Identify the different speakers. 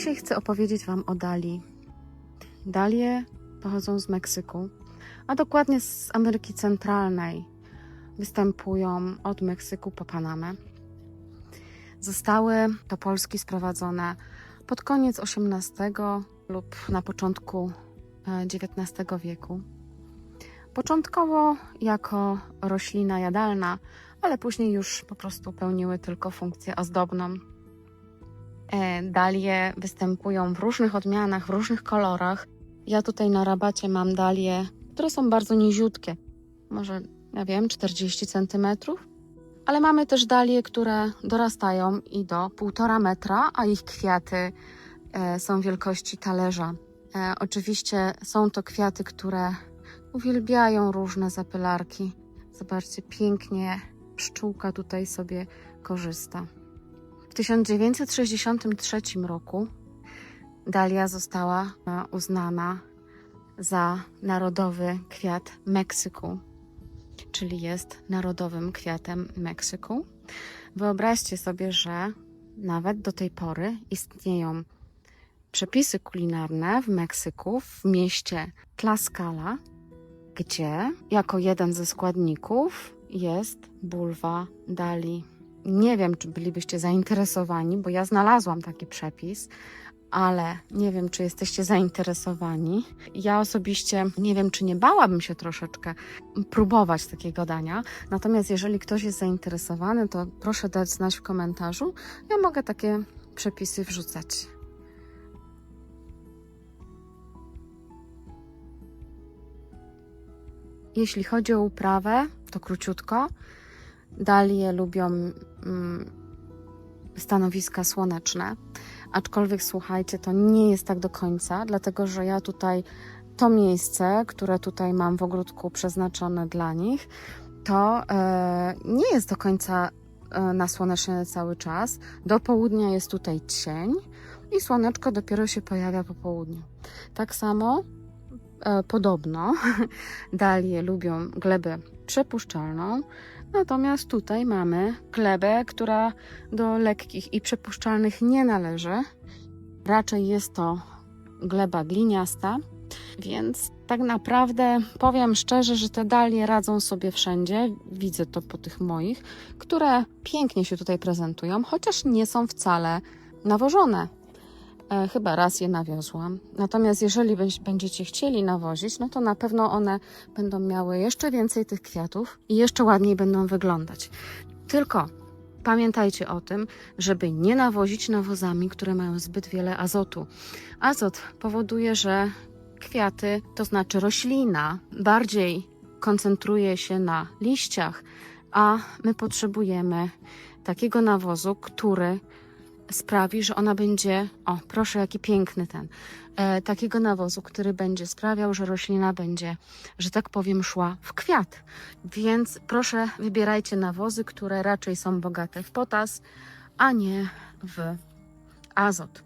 Speaker 1: Dzisiaj chcę opowiedzieć Wam o Dali. Dalie pochodzą z Meksyku, a dokładnie z Ameryki Centralnej. Występują od Meksyku po Panamę. Zostały do Polski sprowadzone pod koniec XVIII lub na początku e, XIX wieku. Początkowo jako roślina jadalna, ale później już po prostu pełniły tylko funkcję ozdobną. E, Dalie występują w różnych odmianach, w różnych kolorach. Ja tutaj na rabacie mam dalie, które są bardzo niziutkie, może, ja wiem, 40 cm. Ale mamy też dalie, które dorastają i do 1,5 metra, a ich kwiaty e, są wielkości talerza. E, oczywiście są to kwiaty, które uwielbiają różne zapylarki. Zobaczcie, pięknie pszczółka tutaj sobie korzysta. W 1963 roku dalia została e, uznana za narodowy kwiat Meksyku, czyli jest narodowym kwiatem Meksyku. Wyobraźcie sobie, że nawet do tej pory istnieją przepisy kulinarne w Meksyku, w mieście Tlaskala, gdzie jako jeden ze składników jest bulwa dali. Nie wiem, czy bylibyście zainteresowani, bo ja znalazłam taki przepis, ale nie wiem, czy jesteście zainteresowani. Ja osobiście nie wiem, czy nie bałabym się troszeczkę próbować takiego dania. Natomiast jeżeli ktoś jest zainteresowany, to proszę dać znać w komentarzu. Ja mogę takie przepisy wrzucać. Jeśli chodzi o uprawę, to króciutko. Dalie lubią stanowiska słoneczne, aczkolwiek słuchajcie, to nie jest tak do końca, dlatego że ja tutaj to miejsce, które tutaj mam w ogródku przeznaczone dla nich, to e, nie jest do końca e, nasłonecznione cały czas. Do południa jest tutaj cień i słoneczko dopiero się pojawia po południu. Tak samo podobno dalie lubią glebę przepuszczalną, natomiast tutaj mamy glebę, która do lekkich i przepuszczalnych nie należy. Raczej jest to gleba gliniasta, więc tak naprawdę powiem szczerze, że te dalie radzą sobie wszędzie. Widzę to po tych moich, które pięknie się tutaj prezentują, chociaż nie są wcale nawożone. E, chyba raz je nawiozłam. Natomiast jeżeli będziecie chcieli nawozić, no to na pewno one będą miały jeszcze więcej tych kwiatów i jeszcze ładniej będą wyglądać. Tylko pamiętajcie o tym, żeby nie nawozić nawozami, które mają zbyt wiele azotu. Azot powoduje, że kwiaty, to znaczy roślina, bardziej koncentruje się na liściach, a my potrzebujemy takiego nawozu, który sprawi, że ona będzie, o proszę jaki piękny ten, e, takiego nawozu, który będzie sprawiał, że roślina będzie, że tak powiem, szła w kwiat. Więc proszę wybierajcie nawozy, które raczej są bogate w potas, a nie w azot.